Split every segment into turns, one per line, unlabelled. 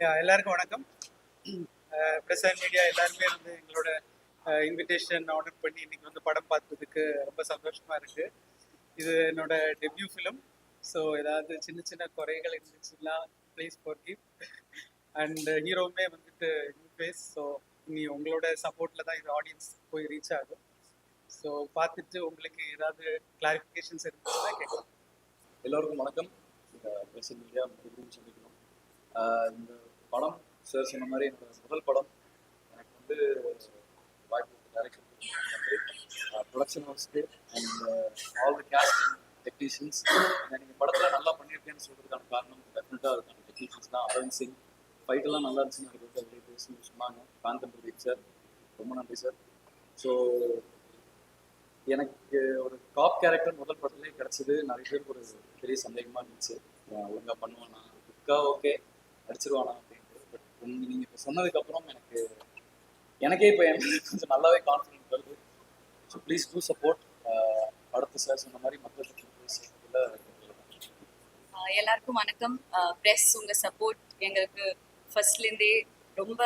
எல்லாருக்கும் வணக்கம். Press and media எல்லாருமே வந்து எங்களோட இன்விடேஷன் ஆர்டர் பண்ணி இன்னைக்கு வந்து படம் பார்த்ததுக்கு ரொம்ப சந்தோஷமா இருக்கு. இது என்னோட டெபியூ ஃபிலிம் ஸோ ஏதாவது சின்ன சின்ன குறைகள் இருந்துச்சுன்னா ப்ளீஸ் ஃபார் கிவ் அண்ட் ஹீரோவுமே வந்துட்டு நியூ ஃபேஸ் ஸோ இனி உங்களோட சப்போர்ட்ல தான் இது ஆடியன்ஸ் போய் ரீச் ஆகும். ஸோ பார்த்துட்டு உங்களுக்கு ஏதாவது கிளாரிஃபிகேஷன்ஸ் இருந்துச்சுன்னா கேட்கலாம்.
எல்லோருக்கும் வணக்கம். ப்ரெஸ் மீடியா சந்திக்கணும் இந்த படம். சார் சொன்ன மாதிரி என்னோட முதல் படம் எனக்கு வந்து வாய்ப்பு டைரக்ஷன் நன்றி. Production ஹவுஸ்க்கு and all the casting technicians நீங்கள் படத்தில் நல்லா பண்ணியிருக்கேன்னு சொல்கிறதுக்கான காரணம் டெஃபினட்டாக இருக்கும் டெக்னீஷியன்ஸ் தான். அரவிந்த் சிங் ஃபைட்டெல்லாம் நல்லா இருந்துச்சுன்னு எனக்கு வந்து வெளியே பேசணும்னு சொன்னாங்க. காந்தன் பிரதீப் சார் ரொம்ப நன்றி சார் ஸோ எனக்கு ஒரு டாப் கேரக்டர் முதல் படத்துலேயே கிடச்சிது. நிறைய பேருக்கு ஒரு பெரிய சந்தேகமாக இருந்துச்சு. ஒழுங்காக பண்ணுவானா? புக்கா ஓகே அடிச்சிருவானா அப்படின்ட்டு பட் நீங்கள் இப்போ எனக்கு எனக்கே இப்போ எனக்கு கொஞ்சம் நல்லாவே கான்ஃபிடென்ட் வருது. ஸோ ப்ளீஸ் டூ சப்போர்ட் படத்தை சார் சொன்ன மாதிரி மக்கள்
ஆஹ் எல்லாருக்கும் வணக்கம். ப்ரெஸ் உங்க சப்போர்ட் எங்களுக்கு ஃபர்ஸ்ட்லேருந்தே ரொம்ப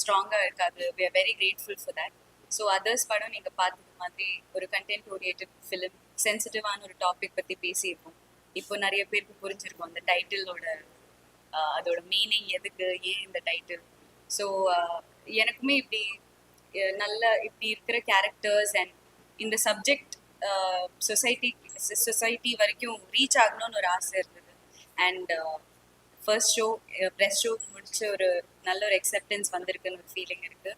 ஸ்ட்ராங்காக இருக்காது. We are very grateful for that so others படம் நீங்கள் பார்த்தது மாதிரி ஒரு கண்டென்ட் ஓரியேட்டட் ஃபிலிம் சென்சிட்டிவான ஒரு டாபிக் பற்றி பேசியிருக்கோம். இப்போ நிறைய பேருக்கு புரிஞ்சிருக்கும் அந்த டைட்டிலோட அதோட மீனிங் எதுக்கு ஏன் இந்த டைட்டில் ஸோ எனக்குமே இப்படி நல்ல இப்படி இருக்கிற கேரக்டர்ஸ் அண்ட் இந்த சப்ஜெக்ட் சொசைட்டி சொசைட்டி வரைக்கும் ரீச் ஆகணும்னு ஒரு ஆசை இருந்தது. And first show press show முடிச்ச ஒரு நல்ல ஒரு அக்செப்டன்ஸ் வந்திருக்குன்னு ஒரு ஃபீலிங் இருக்கு.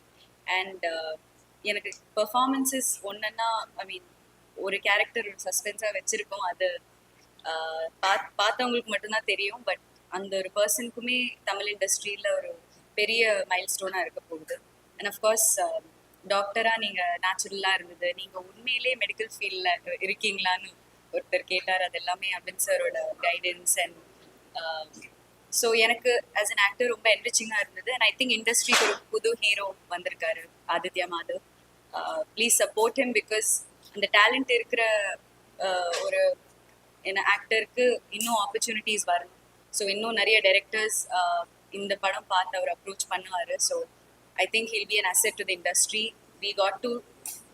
அண்ட் எனக்கு பெர்ஃபார்மன்ஸஸ் ஒன்றுன்னா ஐ மீன் ஒரு கேரக்டர் ஒரு சஸ்பென்ஸாக வச்சுருக்கோம். அது ஆஹ் பாத் பார்த்தவங்களுக்கு மட்டும்தான் தெரியும் பட் அந்த ஒரு பர்சனுக்குமே தமிழ் இண்டஸ்ட்ரியில் ஒரு பெரிய மைல் ஸ்டோனாக இருக்க போகுது. அண்ட் அஃப்கோர்ஸ் டாக்டராக நீங்கள் நேச்சுரலாக இருந்தது. நீங்கள் உண்மையிலே மெடிக்கல் ஃபீல்டில் இருக்கீங்களான்னு ஒருத்தர் கேட்டார். அது எல்லாமே அபின் சாரோட கைடன்ஸ் அண்ட் ஸோ எனக்கு ஆஸ் அன் ஆக்டர் ரொம்ப என்ரிச்சிங்காக இருந்தது. அண்ட் ஐ திங்க் இண்டஸ்ட்ரிக்கு ஒரு புது ஹீரோ வந்திருக்காரு Aditya Madhav. Please support him because அந்த டேலண்ட் இருக்கிற uh, ஒரு என்ன ஆக்டருக்கு இன்னும் ஆப்பர்ச்சுனிட்டிஸ் வரணும். ஸோ இன்னும் நிறைய டைரக்டர்ஸ் இந்த படம் பார்த்து அவர் அப்ரோச் பண்ணுவார் so I think he'll be an asset to the industry we got two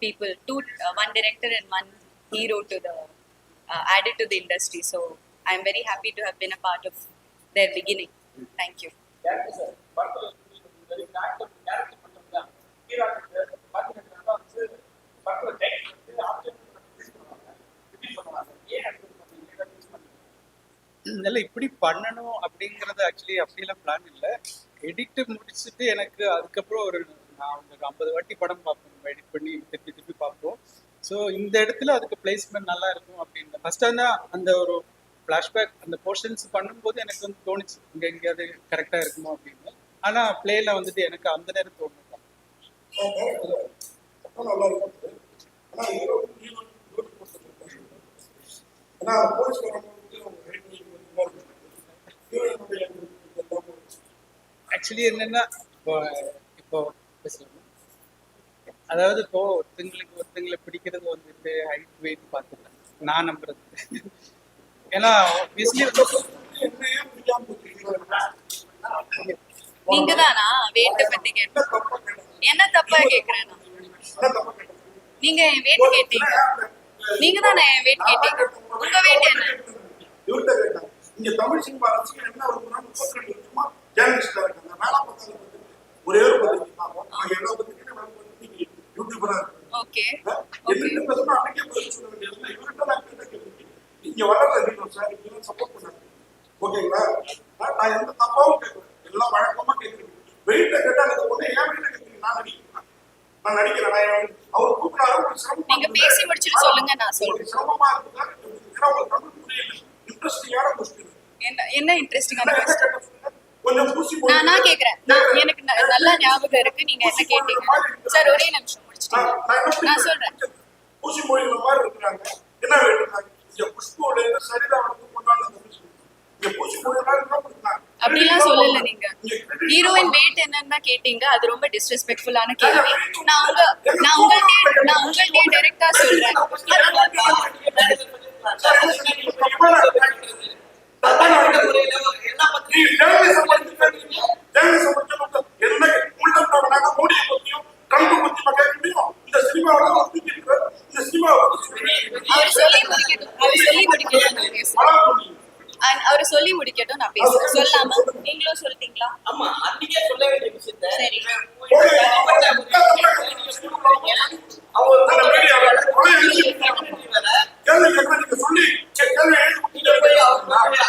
people two one director and one hero to the uh, added to the industry so i'm very happy to have been a part of their beginning thank
இல்லை இப்படி பண்ணணும் அப்படிங்கறது actually அப்படிலாம் plan இல்லை. Edit முடிச்சுட்டு எனக்கு அதுக்கப்புறம் ஒரு நான் ஒரு ஐம்பது வாட்டி படம் பார்ப்போம் எடிட் பண்ணி திருப்பி திருப்பி பார்ப்போம். ஸோ இந்த இடத்துல அதுக்கு பிளேஸ்மெண்ட் நல்லா இருக்கும் அப்படின்னு ஃபர்ஸ்ட் தான் அந்த ஒரு ஃப்ளாஷ்பேக் அந்த போர்ஷன்ஸ் பண்ணும்போது எனக்கு வந்து தோணுச்சு இங்கே எங்கேயாவது கரெக்டாக இருக்குமோ அப்படின்னு. ஆனால் பிளேல வந்துட்டு எனக்கு அந்த நேரம்
தோணும் நல்லா இருக்கும் ஹீரோ ஏன்னா போலீஸ்காரங்க வந்து அவங்க ஹீரோயினுடைய
ஆக்சுவலி என்னன்னா இப்போ இப்போ அதாவது இப்போ ஒருத்தங்களுக்கு ஒருத்தங்களை பிடிக்கிறது வந்துட்டு ஹைட் வெயிட் பார்த்துட்டேன் நான் நம்புறது. ஏன்னா
ஆப்வியஸ்லி
நீங்க தானா வெயிட்ட பத்தி கேட்டேன். என்ன தப்பா கேக்குறேன் நீங்க என் வெயிட் கேட்டீங்க. நீங்க தானே என் வெயிட் கேட்டீங்க? உங்க வெயிட் என்ன?
இங்க தமிழ் சினிமா ரசிகர் என்ன விரும்புறாங்க முப்பத்தி ரெண்டு வருஷமா ஜேர்னலிஸ்டா இருக்காங்க. வேலை பார்த்துட்டு ஒரே ஒரு பத்திரிக்கை தான். எல்லா பத்திரிக்கையும் வேலை பார்த்து யூடியூபரா என்னிட்ட பேசணும் அன்னைக்கே பதில் சொல்ல வேண்டியது இவர்கிட்ட நான் கேட்ட இங்க வளர்ற சார்? இங்க சப்போர்ட் பண்ணாங்க. ஓகேங்களா? நான் நான் எந்த தப்பாவும் கேட்கல. எல்லாம் வழக்கமா கேட்குறேன் வெயிட்ட கேட்டா அந்த பொண்ணு ஏன் வெயிட்ட கேட்குறீங்க. நான் நடிக்கிறேன். நான் நடிக்கிறேன். நான் அவர் கூப்பிடாரு உங்களுக்கு சிரமம்
நீங்க பேசி முடிச்சுட்டு சொல்லுங்க நான் சொல்றேன்.
சிரமமா இருக்குதா ஏன்னா உங்களுக்கு தமிழ் புரியல. இன்ட்ரெஸ்டிங்கான கொஸ்டின்
என்ன என்ன இன்ட்ரெஸ்டிங்கான கொஸ்டின் நான் நான் கேக்குறேன். நான் எனக்கு நல்லா ஞாபகம் இருக்கு. நீங்க என்ன கேட்டீங்க? சார் ஒரே நிமிஷம் முடிச்சிட்டீங்க நான் சொல்றேன்.
மாதிரி இருக்கிறாங்க. என்ன இங்க சரிதா வந்து
அப்படிலாம் சொல்லல நீங்க. ஹீரோயின் வெயிட் என்னன்னு கேட்டீங்க. அது ரொம்ப டிஸ்ரெஸ்பெக்ட்ஃபுல்லான கேள்வி. நான் உங்க நான் உங்கள்கிட்ட நான் உங்கள்கிட்ட டைரக்டா சொல்றேன். சொல்லட்டும் நான் பேசுறேன் சொல்லாமா நீங்களும் சொல்லிட்டீங்களா
ஆமா அன்னைக்கே சொல்ல வேண்டிய விஷயத்த
சரி.
இவன் போய் தனிப்பட்ட முறையில நீங்க சொல்றீங்க. அவங்க
அந்த மீடியாவை கொலை எழுதி
secretary வேற.
கேள்வி கேட்க நீங்க சொல்லி கே- கேள்வி எழுதி
நீங்க போய் அவங்க போய்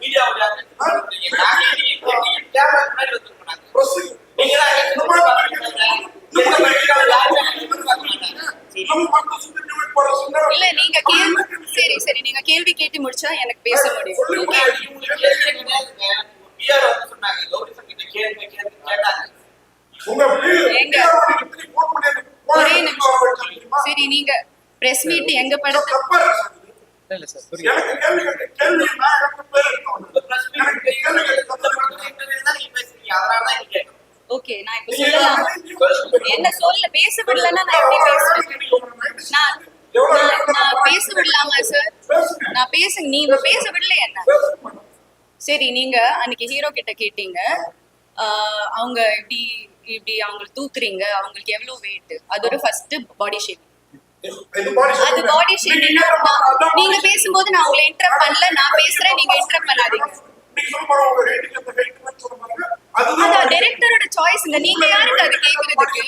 மீடியாவுடைய நீங்க நாங்க நீங்க நீங்க கேமரா முன்னாடி வந்துருக்கோம்
பிரஸ்
நீங்க தான்
இந்த மாதிரி பண்ணிருக்கீங்க. இந்த மாதிரி பண்ணிருக்கீங்க. நம்ம மக்கள் சுத்தி டிவைட் போற சொன்னா
இல்ல நீங்க கேள்வி சரி நீங்க கேள்வி கேட்டு முடிச்சா எனக்கு பேச முடியும். ஒரே நிமிஷம்? சரி நீங்க பிரஸ் மீட் எங்க படத்தை ஓகே நான் இப்ப சொல்லலாம்? என்ன சொல்ல பேச விடலன்னா நான் எப்படி பேசுறேன் நான் நான் பேச விடலாமா சார் நான் பேச நீங்க பேச விடல என்ன? சரி நீங்க அன்னைக்கு ஹீரோ கிட்ட கேட்டீங்க. அவங்க இப்படி இப்படி அவங்களை தூக்குறீங்க. அவங்களுக்கு எவ்வளவு வெயிட் அது ஒரு ஃபர்ஸ்ட் பாடி ஷேப் அது பாடி ஷேப் நீங்க பேசும்போது நான் உங்களை இன்டரப்ட் பண்ணல. நான் பேசுறேன் நீங்க இன்டரப்ட் பண்ணாதீங்க. அது
அதுதான்
டைரக்டரோட சாய்ஸ்ங்க நீங்க யாருக்கு அது கேக்குறதுக்கு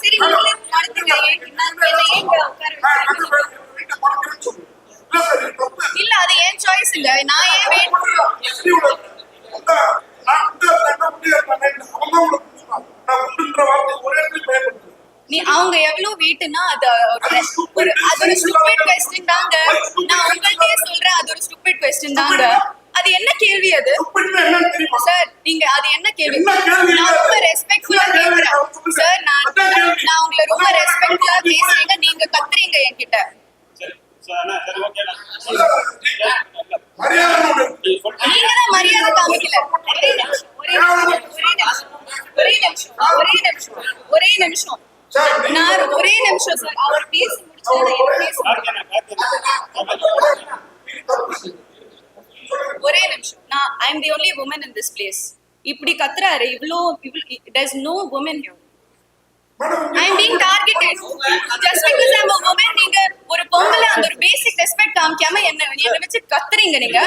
சரி நடத்துங்க வைக்கிறீங்க? இல்ல அது ஏன் சாய்ஸ் இல்ல நான் ஏன் வெயிட் நீ அவங்க எவ்வளவு வெயிட்னா அது ஒரு- அது ஒரு ஸ்டூபிட் கொஸ்டின் தாங்க. நான் உங்கள்கிட்டயே சொல்றேன் அது ஒரு ஸ்டூபிட் கொஸ்டின் தாங்க. அது என்ன கேள்வி அது? சார் நீங்க அது என்ன கேள்வி? நான் ரொம்ப ரெஸ்பெக்ட்ஃபுல்லா கேக்குறேன். சார் நான் நான் உங்களை ரொம்ப ரெஸ்பெக்ட்ஃபுல்லா பேசுறீங்க நீங்க கத்துறீங்க என்கிட்ட. நீங்க தான் மரியாதை காமிக்கல. ஒரே நிமிஷம் ஒரே நிமிஷம் ஒரே நிமிஷம் ஒரே நிமிஷம் ஒரே நிமிஷம் ஒரே நிமிஷம். நான் ஒரே நிமிஷம் சார் அவர் பேசி ஒரே நிமிஷம் நான் I am the only woman in this place இப்படி கத்துறாரு இவ்ளோ there's no women here I am being targeted just because I am a woman நீங்க ஒரு பொம்பளை அந்த ஒரு பேசிக் ரெஸ்பெக்ட் காமிக்காம என்ன என்ன வச்சு கத்துறீங்க நீங்க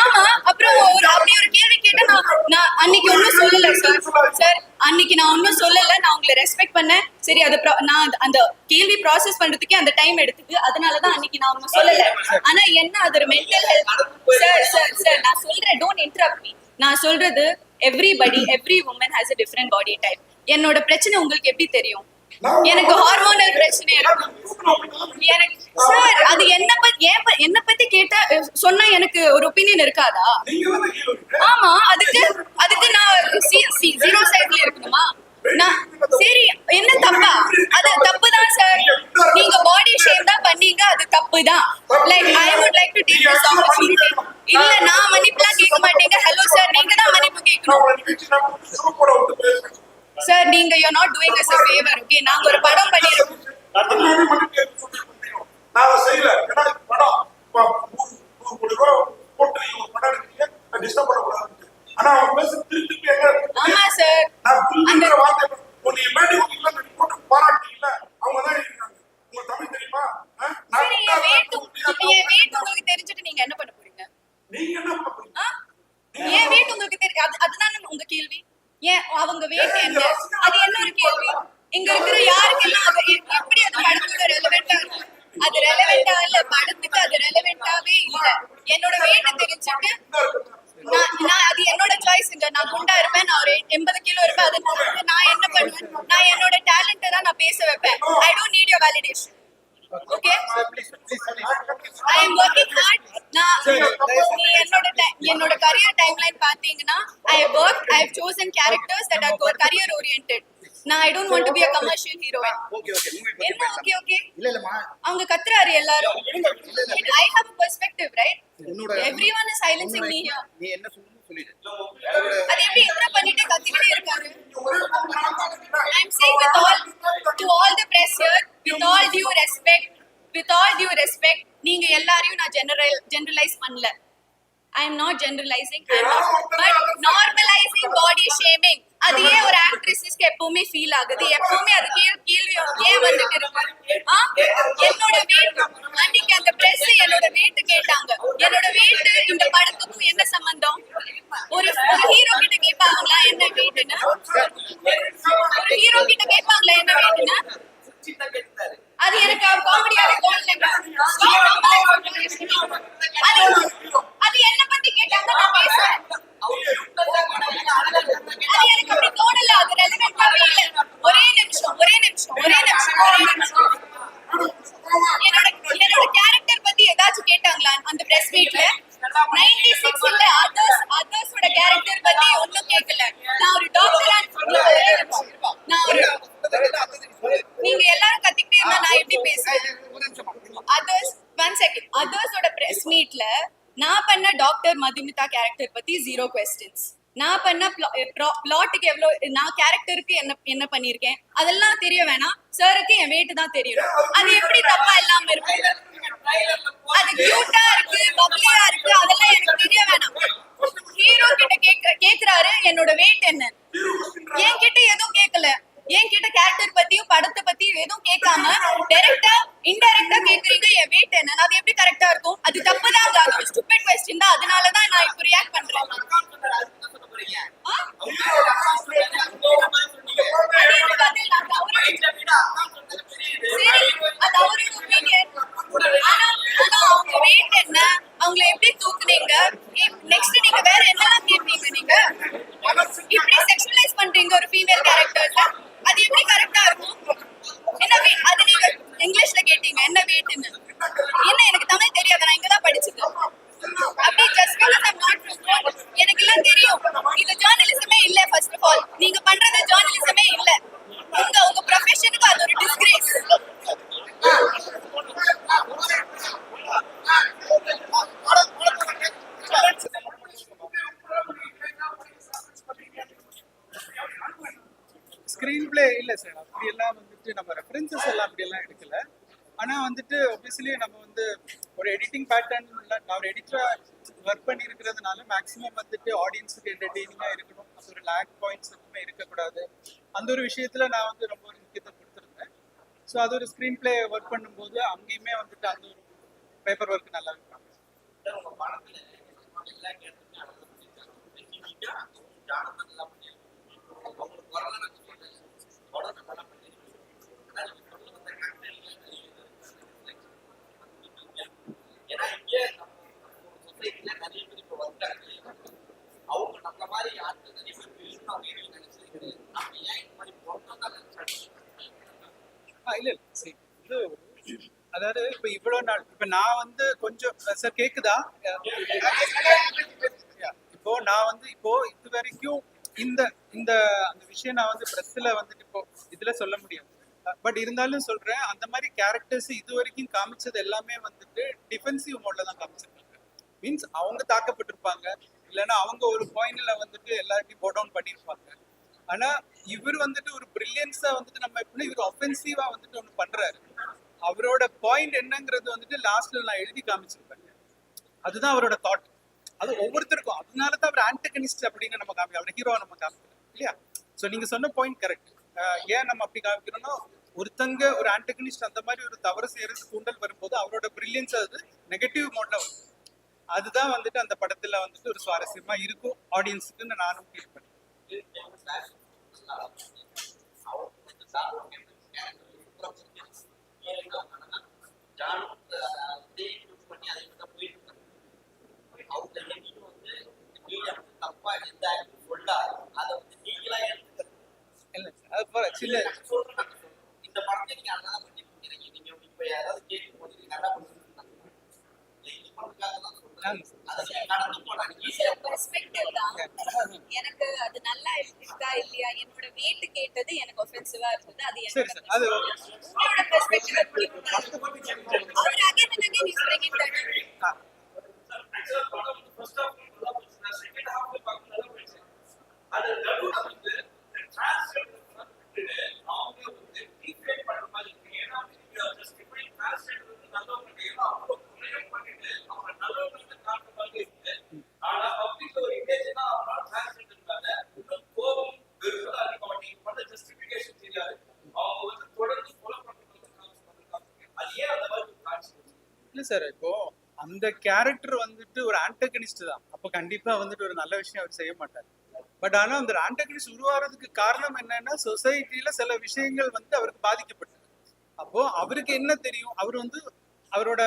ஆமா அப்புறம் ஒரு அப்படி ஒரு கேள்வி கேட்டா நான் நான் அன்னைக்கு ஒன்னும் சொல்லல சார் சார் அன்னைக்கு நான் ஒன்னும் சொல்லல நான் உங்களை ரெஸ்பெக்ட் பண்ணேன். சரி அது நான் அந்த- கேள்வி ப்ராசஸ் பண்றதுக்கே அந்த டைம் எடுத்துக்கு அதனாலதான் அன்னைக்கு நான் ஒன்னும் சொல்லல. ஆனா என்ன அது mental health sir sir sir நான் சொல்றேன் டோன்ட் இன்டரப்ட் மீ நான் சொல்றது everybody every woman has a different body type என்னோட பிரச்சனை உங்களுக்கு எப்படி தெரியும்? எனக்கு ஹார்மோனல் பிரச்சனை எனக்கு சார் அது என்ன பத்தி ஏன் என்ன பத்தி கேட்டா சொன்னா எனக்கு ஒரு ஒப்பீனியன் இருக்காதா? ஆமா அதுக்கு அதுக்கு நான் ஜீரோ சைட்ல இருக்கணுமா? நான் சரி என்ன தப்பா? அது தப்பு தான் சார் நீங்க பாடி ஷேம் தான் பண்ணீங்க அது தப்பு தான் like I would like to take this opportunity இல்ல நான் மன்னிப்புலாம் கேட்க மாட்டீங்க. ஹலோ சார் நீங்க தான் மன்னிப்பு கேட்கணும். சார் நீங்க you not doing us a favor okay நாங்க ஒரு படம் பண்ணிருக்கோம்.
நான் செய்யல. ஏன்னா படம். இப்ப நூறு நூறு கோடி ரூபா போட்டு நீங்க ஒரு படம் எடுத்தீங்க நான் டிஸ்டர்ப் பண்ணக்கூடாது ஆனா அவங்க பேச திருப்பி திருப்பி எங்க?
ஆமா சார்
புரிஞ்சுக்கிற வார்த்தை இப்போ நீங்க மேடி இல்ல நீங்க போட்டு பாராட்டீங்கல்ல அவங்க தான் எழுதிருக்காங்க உங்களுக்கு தமிழ் தெரியுமா? நான்
என் உங்களுக்கு தெரிஞ்சுட்டு நீங்க என்ன பண்ண போறீங்க?
நீங்க என்ன பண்ண போறீங்க?
ஆ? என் weight உங்களுக்கு தெரியும் அது அதுதானே உங்க கேள்வி? ஏன் அவங்க weight என்ன அது என்ன ஒரு கேள்வி? இங்க இருக்கிற யாருக்கெல்லாம் அது எப்படி அது படத்துக்கு ரெலவெண்டா இருக்கு அது ரெலவெண்டா இல்ல படத்துக்கு அது ரெலவெண்டாவே இல்ல. என்னோட weight தெரிஞ்சுட்டு நான் நான் அது என்னோட சாய்ஸ்ங்க நான் குண்டா இருப்பேன் நான் ஒரு எண்பது கிலோ இருப்பேன் அது அது நான் என்ன பண்ணுவேன்? நான் என்னோட டேலண்ட்டை தான் நான் பேச வைப்பேன். I don't need your validation okay I am working hard நான் என்னோட கரியர் டைம்லைன் பாத்தீங்கன்னா I work I have chosen characters that are career oriented நான் I don't want to be a commercial heroine
okay okay movie
என்ன? Okay okay அவங்க கத்துறாரு எல்லாரும். I have a perspective right everyone is silencing me here.
நீ என்ன சொல்லணும்னு சொல்லிடு.
அது எப்படி இன்ட்ரோ பண்ணிட்டு கத்திக்கிட்டே இருக்காரு? I'm saying with all to all the press here, with all due respect, with all due respect, நீங்க எல்லாரையும் நான் general generalize பண்ணல. Generalizing. I am not, but normalizing body shaming. அது ஏன் ஒரு ஆக்ட்ரஸஸ்க்கு எப்பவுமே ஃபீல் ஆகுது எப்பவுமே அது கேள்வி கேள்வி ஏன் வந்துட்டு இருக்கு? என்னோட வெயிட் அன்னைக்கு அந்த பிரஸ் என்னோட வெயிட் கேட்டாங்க என்னோட வெயிட் இந்த படத்துக்கும் என்ன சம்பந்தம் ஒரு ஒரு ஹீரோ கிட்ட கேட்பாங்களா என்ன வெயிட்னு ஒரு ஹீரோ கிட்ட கேட்பாங்களா என்ன வெயிட்னு அது எனக்கு காமெடியாக தோணலைங்க அது அது என்ன பத்தி கேட்டாங்க நான் பேசுறேன் மதுமிதா கேரக்டர் பத்தி ஜீரோ கொஸ்டின்ஸ் நான் பண்ண பிளாட்டுக்கு eh, எவ்வளோ நான் கேரக்டருக்கு என்ன என்ன பண்ணியிருக்கேன்? அதெல்லாம் தெரிய வேணாம். சாருக்கு என் வெயிட் தான் தெரியும். அது எப்படி தப்பா இல்லாம இருக்கு அது கியூட்டா இருக்கு பப்ளியா இருக்கு அதெல்லாம் எனக்கு தெரிய வேணாம். ஹீரோ கிட்ட கேக்குறாரு என்னோட வெயிட் என்ன?
வந்துட்டு நம்ம வந்து ஒரு எடிட்டிங் பேட்டர்ன்ல நான் ஒரு எடிட்டராக ஒர்க் பண்ணி இருக்கிறதுனால மேக்ஸிமம் வந்துட்டு ஆடியன்ஸுக்கு என்டர்டெய்னிங்காக இருக்கணும். அந்த ஒரு லேக் பாயிண்ட்ஸ் எதுவுமே இருக்கக்கூடாது. அந்த ஒரு விஷயத்தில் நான் வந்து ரொம்ப ஒரு முக்கியத்துவம் கொடுத்துருந்தேன். ஸோ அது ஒரு ஸ்க்ரீன் பிளே ஒர்க் பண்ணும்போது அங்கேயுமே வந்துட்டு அந்த ஒரு பேப்பர் ஒர்க் நல்லா இருக்கும்.
ஏன்னா இங்கே சொசைட்டில நிறைய பேர் இப்போ வந்தாங்க அவங்க நம்மள மாதிரி ஆட்கள் நிறைய பேர் இருக்கணும் அப்படின்னு நினைச்சிருக்கு நம்ம ஏன் இந்த மாதிரி போட்டோம் தான் நினைச்சாங்க
ஆ இல்ல இல்ல இது அதாவது இப்ப இவ்வளவு நாள் இப்ப நான் வந்து கொஞ்சம் சார் கேக்குதா இப்போ நான் வந்து இப்போ இது வரைக்கும் இந்த இந்த அந்த விஷயம் நான் வந்து பிரஸ்ல வந்துட்டு இப்போ இதுல சொல்ல முடியாது பட் இருந்தாலும் சொல்றேன் அந்த மாதிரி கேரக்டர்ஸ் இது வரைக்கும் காமிச்சது எல்லாமே வந்துட்டு டிஃபென்சிவ் மோட்ல தான் காமிச்சிருக்காங்க மீன்ஸ் அவங்க தாக்கப்பட்டிருப்பாங்க. இல்லைன்னா அவங்க ஒரு பாயிண்ட்ல வந்துட்டு எல்லார்ட்டையும் போட் டவுன் பண்ணியிருப்பாங்க. ஆனா இவர் வந்துட்டு ஒரு பிரில்லியன்ஸா வந்துட்டு நம்ம எப்படி இவர் ஒஃபென்சிவா வந்துட்டு ஒண்ணு பண்றாரு. அவரோட பாயிண்ட் என்னங்கிறது வந்துட்டு லாஸ்ட்ல நான் எழுதி காமிச்சிருப்பேன். அதுதான் அவரோட தாட் அது ஒவ்வொருத்தருக்கும். அதனால தான் அவர் ஆன்டகனிஸ்ட் அப்படின்னு நம்ம காமி அவர் ஹீரோ நம்ம காமிக்கிறோம். இல்லையா? ஸோ நீங்க சொன்ன பாயிண்ட் கரெக்ட் ஏன் நம்ம அப்படி காமிக்கிறோம்னா ஒருத்தங்க ஒரு ஆன்டகனிஸ்ட் அந்த மாதிரி ஒரு தவறு செய்யறது தூண்டல் வரும்போது அவரோட பிரில்லியன்ஸ் அது நெகட்டிவ் மோட்ல வரும். அதுதான் வந்துட்டு அந்த படத்துல வந்துட்டு ஒரு சுவாரஸ்யமா இருக்கும் ஆடியன்ஸுக்கு நானும் ஃபீல் பண்ணேன்
தப்பா எந்த ஆக்டிங் சொல்லா அதை வந்து நீங்களா எடுத்துக்கிறது
இல்லை அது பர- சில
இந்த படத்தை நீங்க நல்லா பண்ணிருக்கீங்க நீங்க இப்ப யாராவது கேட்கும் போது நீங்க நல்லா பண்ணிருக்கீங்க
ஆமா சார்.
அதை நீங்க கடந்து போலாம் ஈஸியா
பெர்ஸ்பெக்டிவ் தான் எனக்கு அது நல்லா இருக்கா? இல்லையா என்னோட வெயிட் கேட்டது எனக்கு ஒஃபென்சிவா இருந்தது அது என்னோட perspective our again and again is bringing that
sir இப்போ அந்த கேரக்டர் வந்துட்டு ஒரு ஆண்டகனிஸ்ட் தான். அப்போ கண்டிப்பா வந்துட்டு ஒரு நல்ல விஷயம் அவர் செய்ய மாட்டார். பட் ஆனா அந்த ஆண்டகனிஸ்ட் உருவாகிறதுக்கு காரணம் என்னன்னா சொசைட்டில சில விஷயங்கள் வந்து அவருக்கு பாதிக்கப்பட்டது அப்போ அவருக்கு என்ன தெரியும்? அவர் வந்து அவரோட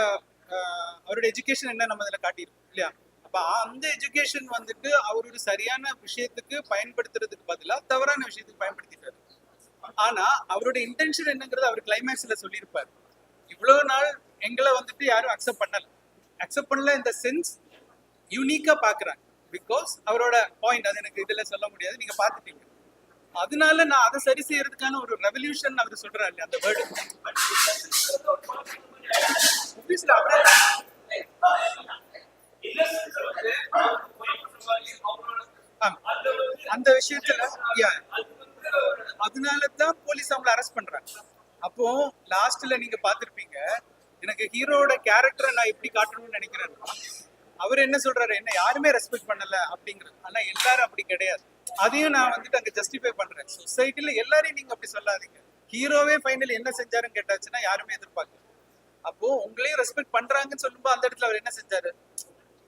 அவரோட எஜுகேஷன் என்ன நம்ம இதுல காட்டியிருக்கோம் இல்லையா? அப்ப அந்த எஜுகேஷன் வந்துட்டு அவர் ஒரு சரியான விஷயத்துக்கு பயன்படுத்துறதுக்கு பதிலா தவறான விஷயத்துக்கு பயன்படுத்திட்டாரு. ஆனா அவரோட இன்டென்ஷன் என்னங்கிறது அவர் கிளைமேக்ஸ்ல சொல்லியிருப்பார். இவ்வளவு நாள் எங்களை வந்துட்டு யாரும் அக்செப்ட் பண்ணல. அக்செப்ட் பண்ணல இந்த சென்ஸ் யூனிக்கா பாக்குறாங்க. பிகாஸ் அவரோட பாயிண்ட் அது எனக்கு இதுல சொல்ல முடியாது. நீங்க பாத்துட்டீங்க அதனால நான் அதை சரி செய்யறதுக்கான ஒரு ரெவல்யூஷன் அவர் சொல்றாரு இல்லையா, அந்த வேர்டு அந்த விஷயத்துல அதனாலதான் போலீஸ் அவங்கள அரெஸ்ட் பண்றாங்க. அப்போ லாஸ்ட்ல நீங்க பாத்திருப்பீங்க எனக்கு ஹீரோட கேரக்டரை நான் எப்படி காட்டணும்னு நினைக்கிறேன் அவர் என்ன சொல்றாரு? என்ன யாருமே ரெஸ்பெக்ட் பண்ணல அப்படிங்கிறது ஆனா எல்லாரும் அப்படி கிடையாது. அதையும் நான் வந்துட்டு அங்க ஜஸ்டிஃபை பண்றேன். சொசைட்டில எல்லாரையும் நீங்க அப்படி சொல்லாதீங்க. ஹீரோவே ஃபைனல் என்ன செஞ்சாருன்னு கேட்டாச்சுன்னா யாருமே எதிர்பார்க்கல. அப்போ உங்களையும் ரெஸ்பெக்ட் பண்றாங்கன்னு சொல்லும்போது அந்த இடத்துல அவர் என்ன செஞ்சாரு?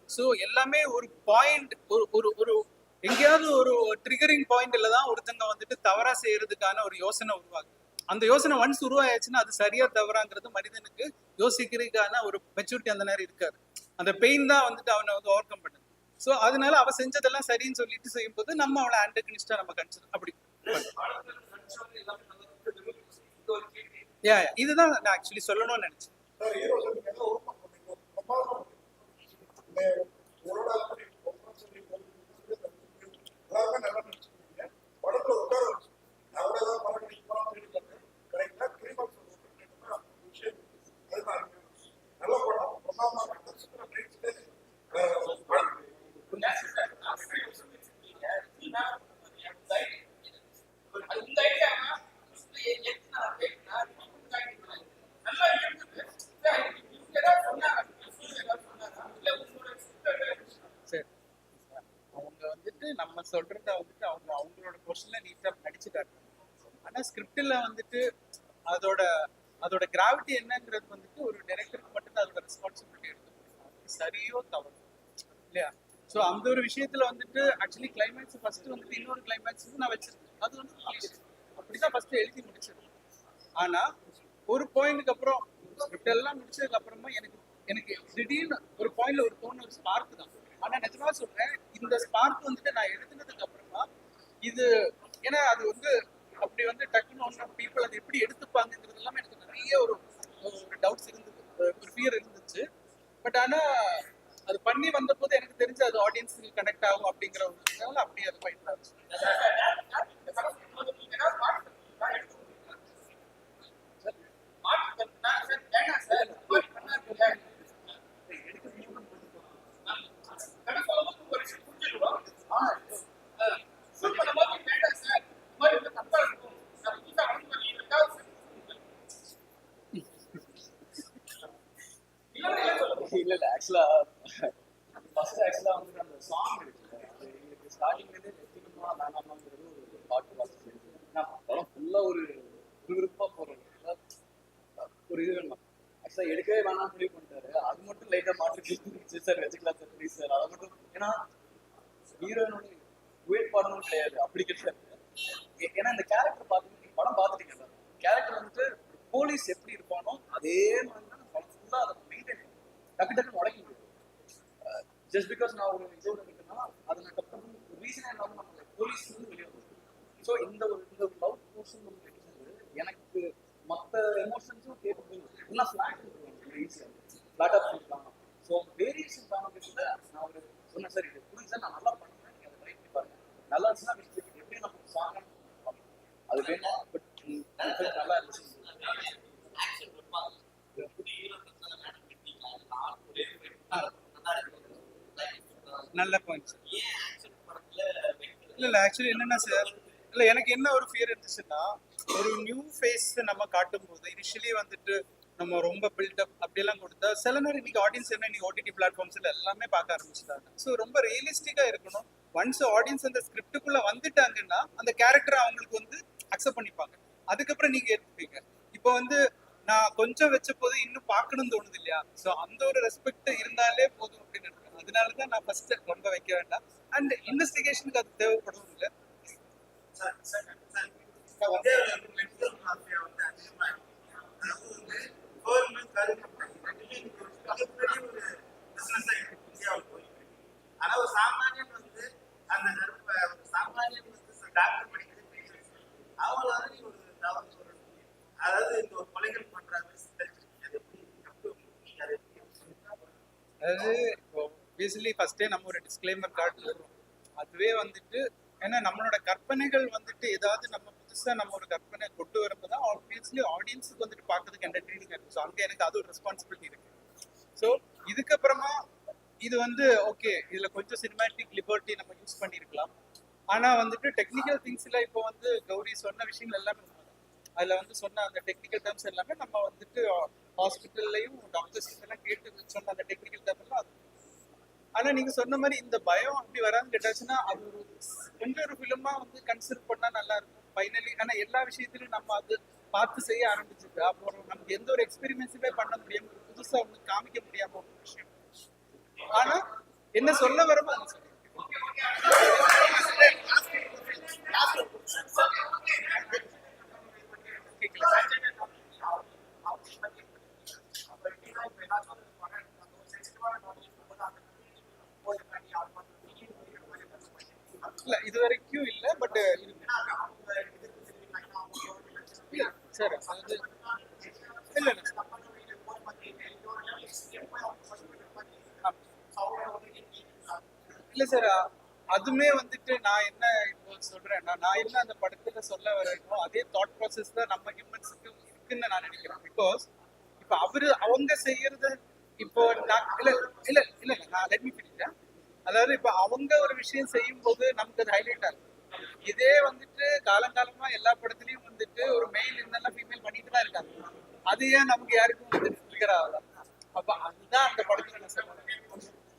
ஸோ எல்லாமே ஒரு பாயிண்ட் ஒரு ஒரு ஒரு எங்கேயாவது ஒரு ட்ரிகரிங் பாயிண்ட்ல தான் ஒருத்தங்க வந்துட்டு தவறா செய்யறதுக்கான ஒரு யோசனை உருவாக்குது. அந்த யோசனை ஒன்ஸ் உருவாயாச்சுன்னா அது சரியா தவறாங்கிறது மனிதனுக்கு யோசிக்கிறதுக்கான ஒரு மெச்சூரிட்டி அந்த நேரம் இருக்காது. அந்த பெயின் தான் வந்துட்டு அவனை வந்து ஓவர் கம் பண்ணுது. ஸோ அதனால அவ செஞ்சதெல்லாம் சரின்னு சொல்லிட்டு செய்யும்போது நம்ம அவளை ஆண்டகனிஸ்டா நம்ம கன்சிடர் அப்படி Yeah, இதுதான் நான் ஆக்சுவலி சொல்லணும்னு நினைச்சேன்
சார் ஹீரோ சார் நீங்க எல்லாம் ஒர்க் பண்ணீங்க பிரமாதமா இந்த உங்களோட அப்படி performance நீங்க எல்லாருமே நல்லா நடிச்சிருக்கீங்க படத்துல உட்கார வச்சு நான் கூட ஏதாவது படம் நடிக்கலாம் தேடி பார்த்தேன் கரெக்டா த்ரீ மந்த்ஸ் விஷயம் அதுதான் நல்ல படம் பிரமாதமா நடிச்சிருக்கிற நடிச்சுட்டு
சரி அவங்க வந்துட்டு நம்ம சொல்றத வந்துட்டு அவங்க அவங்களோட கொஸ்டின்ல நீட்டா நடிச்சுட்டாங்க ஆனா ஸ்கிரிப்ட்ல வந்துட்டு அதோட அதோட கிராவிட்டி என்னங்கிறது வந்துட்டு ஒரு டைரக்டருக்கு மட்டும் அதோட ரெஸ்பான்சிபிலிட்டி எடுத்து சரியோ தவறு. இல்லையா? ஸோ அந்த ஒரு விஷயத்துல வந்துட்டு ஆக்சுவலி கிளைமேக்ஸ் ஃபர்ஸ்ட் வந்துட்டு இன்னொரு கிளைமேக்ஸ் நான் வச்சிருக்கேன். அது வந்து அப்படி- அப்படிதான் ஃபர்ஸ்ட் எழுதி முடிச்சிருக்கேன். ஆனா ஒரு பாயிண்ட்க்கு அப்புறம் ஸ்கிரிப்ட் எல்லாம் முடிச்சதுக்கு அப்புறமா எனக்கு எனக்கு திடீர்னு ஒரு பாயிண்ட்ல ஒரு தோணு ஒரு ஸ்பார்க் தான். ஆனா நிஜமா சொல்றேன் இந்த ஸ்பார்க் வந்துட்டு நான் எழுதுனதுக்கு அப்புறமா இது ஏன்னா அது வந்து அப்படி வந்து டக்குன்னு ஒன்று பீப்புள் அதை எப்படி எடுத்துப்பாங்கிறது எல்லாமே எனக்கு நிறைய ஒரு ஒரு டவுட்ஸ் இருந்தது. ஒரு ஃபியர் இருந்துச்சு. பட் ஆனால் அது பண்ணி வந்த போது எனக்கு தெரிஞ்சு அது ஆடியன்ஸுக்கு கனெக்ட் ஆகும் அப்படிங்கிற ஒரு இதனால அப்படியே அது ஃபைன் ஆச்சு
இல்ல இல்ல ஆக்சுவலா ஃபர்ஸ்ட் ஆக்சுவலா வந்து அந்த சாங் இருக்குல்ல அது எங்களுக்கு ஸ்டார்டிங்லேருந்து வெற்றிகமா வேணாமாங்கிறது ஒரு பாட்டு வாசிச்சு நான் படம் ஃபுல்லா ஒரு விறுவிறுப்பா போறது ஒரு இது வேணும்? ஆக்சுவலா எடுக்கவே வேணாம் முடிவு பண்ணிட்டாரு. அது மட்டும் லைட்டா மாற்றி சார் வச்சுக்கலாம் சார் ப்ளீஸ் சார். அதை மட்டும் ஏன்னா ஹீரோயினோட வெயிட் பண்ணணும் கிடையாது. அப்படி கிடையாது. ஏன்னா இந்த கேரக்டர் பார்த்து படம் பார்த்துட்டீங்க கேரக்டர் வந்துட்டு போலீஸ் எப்படி இருப்பானோ அதே மாதிரி தான் படம் ஃபுல்லாக அதை டக்கு டக்குன்னு உடைக்க முடியும் ஜஸ்ட் பிகாஸ் நான் ஒரு இதோட இருக்கேன்னா அது நான் டக்குனு ஒரு ரீசனே இல்லாமல் நம்ம போலீஸ் வந்து வெளியே வரும் ஸோ இந்த ஒரு இந்த ஒரு லவ் போர்ஷன் வந்து எனக்கு மற்ற எமோஷன்ஸும் கேட்கும்போது எல்லாம் ஃப்ளாட் ஈஸியாக ஆஃப் பண்ணிக்கலாம் ஸோ வேரியேஷன் காரணத்துல நான் ஒரு சொன்னேன் சார் இது புரிஞ்சா நான் நல்லா பண்ணுறேன் நீங்கள் அதை ட்ரை பண்ணி பாருங்க. நல்லா இருந்துச்சுன்னா எப்படி நம்ம சாங் அது வேணும் பட் நல்லா இருந்துச்சு
நல்ல பாயிண்ட் சார் இல்ல இல்லை ஆக்சுவலி என்னன்னா சார் இல்ல எனக்கு என்ன ஒரு ஃபியர் இருந்துச்சுன்னா ஒரு நியூ ஃபேஸ் நம்ம காட்டும் போது இனிஷியலி வந்துட்டு நம்ம ரொம்ப பில்டப் அப்படியெல்லாம் கொடுத்தா சில நேரம் இன்னைக்கு ஆடியன்ஸ் என்ன இன்னைக்கு ஓடிடி பிளாட்ஃபார்ம்ஸ்ல எல்லாமே பார்க்க ஆரம்பிச்சிட்டாங்க. ஸோ ரொம்ப ரியலிஸ்டிக்கா இருக்கணும். ஒன்ஸ் ஆடியன்ஸ் அந்த ஸ்கிரிப்டுக்குள்ள வந்துட்டாங்கன்னா அந்த கேரக்டர் அவங்களுக்கு வந்து அக்செப்ட் பண்ணிப்பாங்க. அதுக்கப்புறம் நீங்க எடுத்துப்பீங்க இப்போ வந்து நான் கொஞ்சம் வச்ச போது இன்னும் பார்க்கணும்னு தோணுது இல்லையா? ஸோ அந்த ஒரு ரெஸ்பெக்ட் இருந்தாலே போதும் அப்படின்னு அதனால தான் நான் ஃபர்ஸ்ட் ரொம்ப வைக்க வேண்டாம். அண்ட் இன்வெஸ்டிகேஷனுக்கு அது தேவைப்படும் இல்லை?
மிகப்பெரிய ஒரு சாமானியன் வந்து அந்த சாமானியன் வந்து டாக்டர் படிக்கிறது அவங்கள வந்து ஒரு தவறு சொல்றது அதாவது இந்த ஒரு கொலைகள் பண்றாங்க
அதாவது பேசிக்கலி பேசிலி ஃபர்ஸ்டே நம்ம ஒரு டிஸ்க்ளைமர் கார்டு வரும். அதுவே வந்துட்டு ஏன்னா நம்மளோட கற்பனைகள் வந்துட்டு ஏதாவது நம்ம புதுசா நம்ம ஒரு கற்பனை கொண்டு வரப்போ தான் ஆப்வியஸ்லி ஆடியன்ஸுக்கு வந்துட்டு பார்க்கறதுக்கு என்டர்டெய்னிங்காக இருக்கும். ஸோ அங்கே எனக்கு அது ஒரு ரெஸ்பான்சிபிலிட்டி இருக்கு. ஸோ இதுக்கப்புறமா இது வந்து ஓகே இதுல கொஞ்சம் சினிமேட்டிக் லிபர்ட்டி நம்ம யூஸ் பண்ணியிருக்கலாம் ஆனா வந்துட்டு டெக்னிக்கல் திங்ஸில் இப்போ வந்து கௌரி சொன்ன விஷயங்கள் எல்லாமே அதில் அதுல வந்து சொன்ன அந்த டெக்னிக்கல் டேர்ம்ஸ் எல்லாமே நம்ம வந்துட்டு ஹாஸ்பிட்டல்லையும் டாக்டர்ஸ் எல்லாம் கேட்டு சொன்ன அந்த டெக்னிக்கல் டேர்ம்லாம் எல்லாம் அது ஆனா நீங்க சொன்ன மாதிரி இந்த பயம் அப்படி வராது கேட்டாச்சுன்னா அது ஒரு கொஞ்சம் ஒரு ஃபிலிமா வந்து கன்சிடர் பண்ணா நல்லா இருக்கும்? ஃபைனலி ஆனா எல்லா விஷயத்திலும் நம்ம அது பார்த்து செய்ய ஆரம்பிச்சிருக்கு. அப்போ நமக்கு எந்த ஒரு எக்ஸ்பீரியன்ஸுமே பண்ண முடியாம புதுசா ஒண்ணு காமிக்க முடியாம ஒரு விஷயம். ஆனா என்ன சொல்ல வரமோ அதை சொல்லியிருக்கேன் கேட்கல இல்ல இது வரைக்கும் இல்ல பட் சார் அது இல்ல இல்ல. இல்ல சார் அதுமே வந்துட்டு நான் என்ன இப்போ சொல்றேன்னா நான் என்ன அந்த படத்துல சொல்ல வரேனோ அதே தாட் ப்ராசஸ் தான் நம்ம ஹியூமன்ஸுக்கு இருக்குன்னு நான் நினைக்கிறேன். பிகாஸ் இப்போ அவரு அவங்க செய்யறது இப்போ நான் இல்ல இல்ல இல்ல இல்ல நான் லெட் மீ அதாவது இப்ப அவங்க ஒரு விஷயம் செய்யும் போது நமக்கு அது ஹைலைட் ஆகும் இதே வந்துட்டு காலங்காலமா எல்லா படத்துலயும் வந்துட்டு ஒரு மெயில் இருந்தாலும் ஃபீமேல் பண்ணிட்டு தான் இருக்காங்க. அது ஏன் நமக்கு யாருக்கும் வந்து ட்ரிகர் ஆகலாம் அப்ப அதுதான் அந்த படத்துல நான் சொல்றேன்.